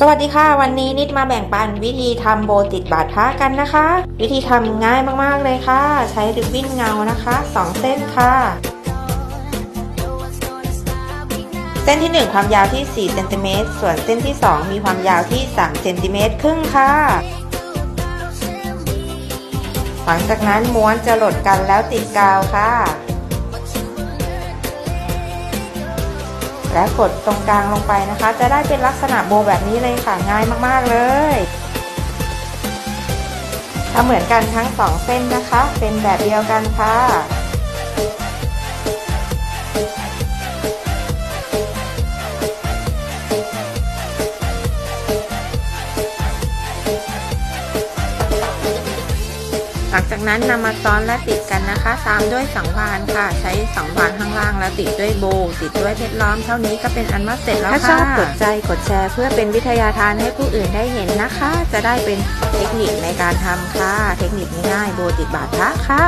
สวัสดีค่ะ วันนี้นิดมาแบ่งปันวิธีทำโบติดบาดพระกันนะคะ วิธีทำง่ายมากๆเลยค่ะ ใช้ริบบิ้นเงานะคะ2เส้นค่ะ เส้นที่ 1 ความยาวที่4เซนติเมตรส่วนเส้นที่ 2 มีความยาวที่3เซนติเมตรครึ่งค่ะ หลังจากนั้นม้วนจะหลดกันแล้วติดกาวค่ะ และกดตรงกลางลงไปนะคะ จะได้เป็นลักษณะโบแบบนี้เลยค่ะง่ายมากๆเลยทำเหมือนกันทั้งสองเส้นนะคะ เป็นแบบเดียวกันค่ะ ลังจากนั้นนำมาซ้อนและติดกันนะคะตามด้วยสังวานค่ะ ใช้สังวานข้างล่างแล้วติดด้วยโบ ติดด้วยเพชรล้อม เท่านี้ก็เป็นอันว่าเสร็จแล้วค่ะ ถ้าชอบกดใจกดแชร์ เพื่อเป็นวิทยาทานให้ผู้อื่นได้เห็นนะคะ จะได้เป็นเทคนิคในการทำค่ะ เทคนิคง่ายๆโบติดบาดพระค่ะ